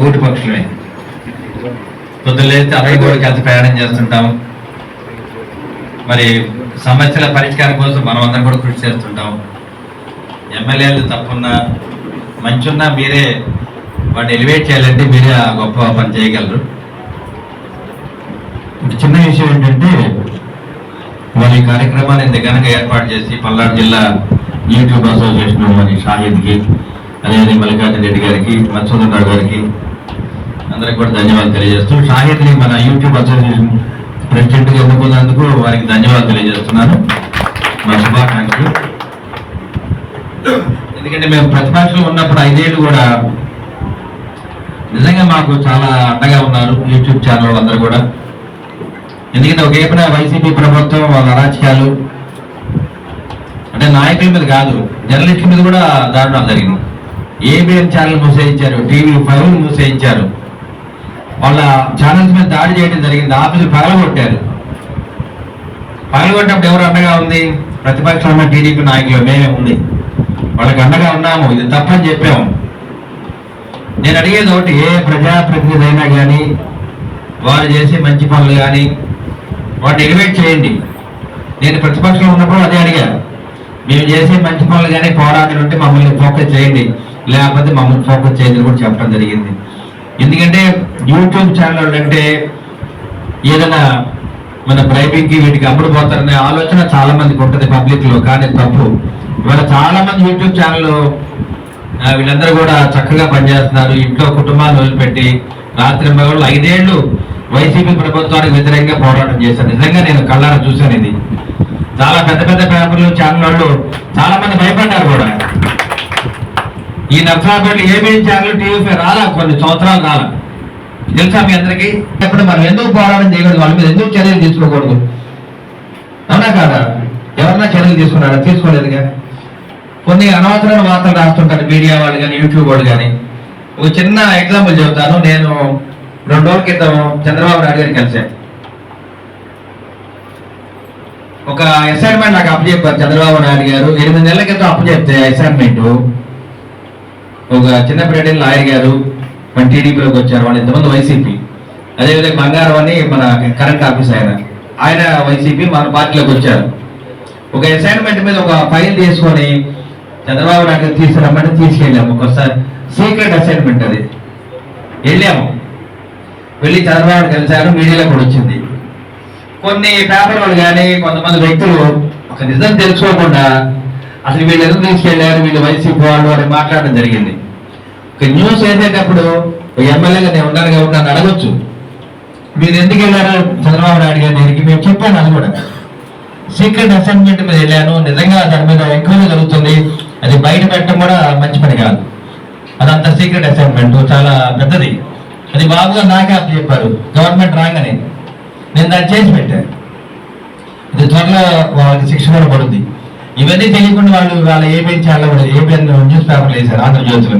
గూటి పక్షులమే. పొద్దున్న లేస్తే అరవై కూడా కలిసి ప్రయాణం చేస్తుంటాం. మరి సమస్యల పరిష్కారం కోసం మనం అందరం కూడా కృషి చేస్తుంటాం. ఎమ్మెల్యేలు తప్పున్నా మంచున్నా మీరే వాటిని ఎలివేట్ చేయాలంటే మీరే ఆ గొప్ప పని చేయగలరు. చిన్న విషయం ఏంటంటే మరి ఈ కార్యక్రమాన్ని ఇంత ఘనంగా ఏర్పాటు చేసి పల్నాడు జిల్లా యూట్యూబ్ అసోసియేషన్ మరి షాహిద్కి అలాగే మల్లికార్జున రెడ్డి గారికి మత్స్యోదర్ రావు గారికి అందరికి కూడా ధన్యవాదాలు తెలియజేస్తూ షాహిద్ని మన యూట్యూబ్ అసోసియేషన్ ప్రెసిడెంట్గా ఎన్నుకున్నందుకు వారికి ధన్యవాదాలు తెలియజేస్తున్నాను. మా శుభాకాంక్షలు. ఎందుకంటే మేము ప్రతిపక్షంలో ఉన్నప్పుడు ఐదేళ్ళు కూడా నిజంగా మాకు చాలా అండగా ఉన్నారు యూట్యూబ్ ఛానల్ అందరూ కూడా. ఎందుకంటే ఒక ఏపన వైసీపీ ప్రభుత్వం వాళ్ళ అరాచకాలు. అంటే నాయకుల మీద కాదు జర్నలిస్టుల మీద కూడా దారుణాలు జరిగింది ఏబిఎన్ ఛానల్ మూసేయించారు టీవీ ఫైవ్ మూసేయించారు. వాళ్ళ ఛానల్స్ మీద దాడి చేయడం జరిగింది ఆఫీసులు పగలగొట్టారు. పగలగొట్టినప్పుడు ఎవరు అండగా ఉంది? ప్రతిపక్షం ఉన్న టీడీపీ నాయకులు మేమే ఉంది. వాళ్ళకి అండగా ఉన్నాము ఇది తప్పని చెప్పాము. నేను అడిగేది ఒకటి ఏ ప్రజాప్రతినిధి అయినా కానీ వారు చేసే మంచి పనులు కానీ వాటిని ఎలివేట్ చేయండి. నేను ప్రతిపక్షంలో ఉన్నప్పుడు అదే అడిగాను మేము చేసే మంచి పనులు కానీ పోరాటాలు ఉంటే మమ్మల్ని ఫోకస్ చేయండి. లేకపోతే మమ్మల్ని ఫోకస్ చేయండి కూడా చెప్పడం జరిగింది. ఎందుకంటే యూట్యూబ్ ఛానల్ అంటే ఏదైనా మన ప్రైవేట్కి వీటికి అమ్ముడు పోతారనే ఆలోచన చాలా మందికి ఉంటుంది పబ్లిక్లో కానీ తప్పు. ఇవాళ చాలా మంది యూట్యూబ్ ఛానల్ వీళ్ళందరూ కూడా చక్కగా పనిచేస్తున్నారు. ఇంట్లో కుటుంబాన్ని వదిలిపెట్టి రాత్రి మగళ్ళు ఐదేళ్ళు వైసీపీ ప్రభుత్వానికి వ్యతిరేకంగా పోరాటం చేశారు. నిజంగా నేను కళ్ళారా చూశాను ఇది. చాలా పెద్ద పెద్ద పేపర్లు ఛానల్ వాళ్ళు చాలా మంది భయపడ్డారు కూడా. ఈ నర్సాపేట ఏమేమి ఛానల్ టీవీ రాలా? కొన్ని సంవత్సరాలు రాలా? తెలుసా మీ అందరికీ? ఇప్పుడు మనం ఎందుకు పోరాటం చేయకూడదు? వాళ్ళ మీద ఎందుకు చర్యలు తీసుకోకూడదు? అవునా కాదా? ఎవరన్నా చర్యలు తీసుకున్నారా? తీసుకోలేదుగా. కొన్ని అనవసరమైన వార్తలు రాస్తుంటారు మీడియా వాళ్ళు కానీ యూట్యూబ్ వాళ్ళు కానీ ఒక చిన్న ఎగ్జాంపుల్ చెబుతాను. నేను రెండు రోజుల క్రితం చంద్రబాబు నాయుడు గారిని కలిశాను. ఒక అసైన్మెంట్ నాకు అప్పచెప్పారు చంద్రబాబు నాయుడు గారు. ఎనిమిది నెలల క్రితం అప్పచెప్తే అసైన్మెంట్ ఒక చిన్నపిరెడ్డి లాయర్ గారు మన టీడీపీలోకి వచ్చారు. వాళ్ళు ఇంతమంది వైసీపీ అదేవిధంగా బంగారం అని మన కరెంట్ ఆఫీస్ ఆయన. ఆయన వైసీపీ మన పార్టీలోకి వచ్చారు. ఒక అసైన్మెంట్ మీద ఒక ఫైల్ తీసుకొని చంద్రబాబు నాయుడు గారు తీసుకురమ్మంటే తీసుకెళ్ళాము. ఒకసారి సీక్రెట్ అసైన్మెంట్ అది. వెళ్ళాము. వెళ్ళి చంద్రబాబు కలిశారు. మీడియాలో కూడా వచ్చింది. కొన్ని పేపర్ వాళ్ళు కానీ కొంతమంది వ్యక్తులు ఒక నిజం తెలుసుకోకుండా అసలు వీళ్ళు ఎందుకు తీసుకెళ్ళారు? వీళ్ళు వైసీపీ వాళ్ళు అని మాట్లాడడం జరిగింది. ఒక న్యూస్ వేసేటప్పుడు ఎమ్మెల్యేగా నేను ఉన్నాను కాబట్టి నన్ను అడగొచ్చు. మీరు ఎందుకు వెళ్ళారు? చంద్రబాబు నాయుడు గారి దగ్గరికి మేము చెప్పాను అది కూడా. సీక్రెట్ అసైన్మెంట్ మీద వెళ్ళాను. నిజంగా దాని మీద ఎంక్వైరీ జరుగుతుంది. అది బయట పెట్టడం కూడా మంచి పని కాదు. అదంతా సీక్రెట్ అసైన్మెంట్. చాలా పెద్దది. అది బాబుగా నాకే అప్పు చెప్పారు. గవర్నమెంట్ రాగానే. నేను దాన్ని చేసి పెట్టాను. ఇది త్వరలో వాళ్ళకి శిక్ష కూడా పడుద్ది. ఇవన్నీ తెలియకుండా వాళ్ళు వాళ్ళ ఏ పెంచాలో కూడా పెన్ న్యూస్ పేపర్లు వేశారు ఆంధ్రజ్యోతిలో.